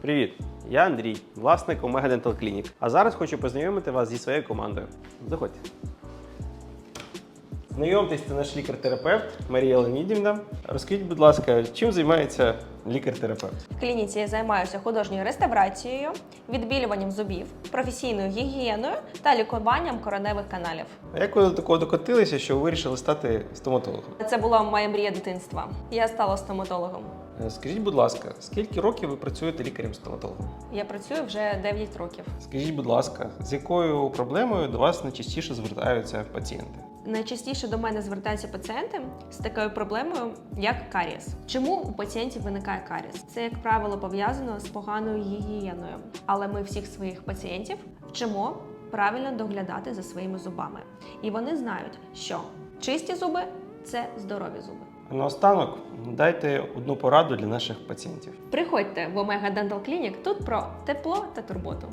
Привіт! Я Андрій, власник Omega Dental Clinic. А зараз хочу познайомити вас зі своєю командою. Заходьте. Знайомтесь, це наш лікар-терапевт Марія Леонідівна. Розкажіть, будь ласка, чим займається лікар-терапевт? В клініці я займаюся художньою реставрацією, відбілюванням зубів, професійною гігієною та лікуванням короневих каналів. А як ви до такого докотилися, що ви вирішили стати стоматологом? Це була моя мрія дитинства. Я стала стоматологом. Е, Скажіть, будь ласка, скільки років ви працюєте лікарем-стоматологом? Я працюю вже 9 років. Скажіть, будь ласка, з якою проблемою до вас найчастіше звертаються пацієнти? Найчастіше до мене звертаються пацієнти з такою проблемою, як карієс. Чому у пацієнтів виникає карієс? Це, як правило, пов'язано з поганою гігієною. Але ми всіх своїх пацієнтів вчимо правильно доглядати за своїми зубами. І вони знають, що чисті зуби це здорові зуби. Наостанок дайте одну пораду для наших пацієнтів. Приходьте в Omega Dental Clinic, тут про тепло та турботу.